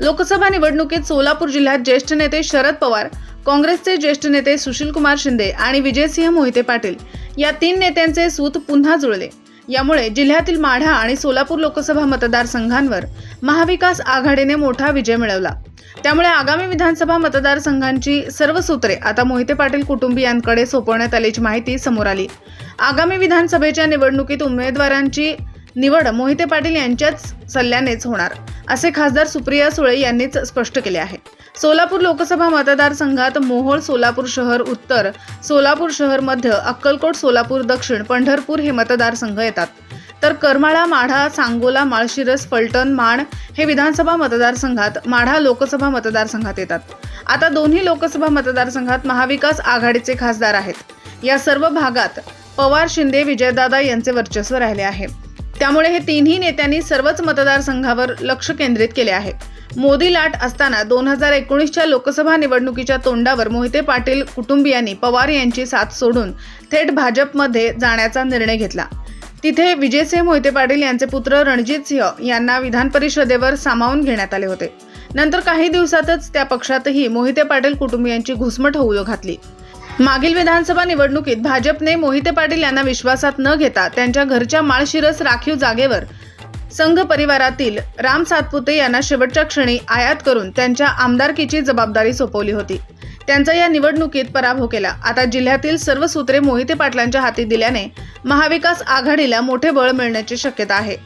लोकसभा निवडणुकीत सोलापूर जिल्ह्यात ज्येष्ठ नेते शरद पवार काँग्रेसचे ज्येष्ठ नेते सुशीलकुमार शिंदे आणि विजयसिंह मोहिते पाटील या तीन नेत्यांचे सूत पुन्हा जुळले. यामुळे जिल्ह्यातील माढा आणि सोलापूर लोकसभा मतदारसंघांवर महाविकास आघाडीने मोठा विजय मिळवला. त्यामुळे आगामी विधानसभा मतदारसंघांची सर्व सूत्रे आता मोहिते पाटील कुटुंबियांकडे सोपवण्यात आल्याची माहिती समोर आली. आगामी विधानसभेच्या निवडणुकीत उमेदवारांची निवड मोहिते पाटील यांच्याच सल्ल्यानेच होणार. असे खासदार सुप्रिया सुळे यांनीच स्पष्ट केले आहे. सोलापूर लोकसभा मतदारसंघात मोहोळ सोलापूर शहर उत्तर सोलापूर शहर मध्य अक्कलकोट सोलापूर दक्षिण पंढरपूर हे मतदारसंघ येतात. तर करमाळा माढा सांगोला माळशिरस फलटण माण हे विधानसभा मतदारसंघात माढा लोकसभा मतदारसंघात येतात. आता दोन्ही लोकसभा मतदारसंघात महाविकास आघाडीचे खासदार आहेत. या सर्व भागात पवार शिंदे विजयदादा यांचे वर्चस्व राहिले आहे. त्यामुळे हे तिन्ही नेत्यांनी सर्वच मतदारसंघावर लक्ष केंद्रित केले आहे. मोदी लाट असताना दोन हजार एकोणीसच्या लोकसभा निवडणुकीच्या तोंडावर मोहिते पाटील कुटुंबियांनी पवार यांची साथ सोडून थेट भाजपमध्ये जाण्याचा निर्णय घेतला. तिथे विजयसिंह मोहिते पाटील यांचे पुत्र रणजित सिंह यांना विधान परिषदेवर सामावून घेण्यात आले होते. नंतर काही दिवसातच त्या पक्षातही मोहिते पाटील कुटुंबियांची घुसमट होऊ घातली. मागील विधानसभा निवडणुकीत भाजपने मोहिते पाटील यांना विश्वासात न घेता त्यांच्या घरच्या माळशिरस राखीव जागेवर संघ परिवारातील राम सातपुते यांना शेवटच्या क्षणी आयात करून त्यांच्या आमदारकीची जबाबदारी सोपवली होती. त्यांचा या निवडणुकीत पराभव केला. आता जिल्ह्यातील सर्व सूत्रे मोहिते पाटलांच्या हाती दिल्याने महाविकास आघाडीला मोठे बळ मिळण्याची शक्यता आहे.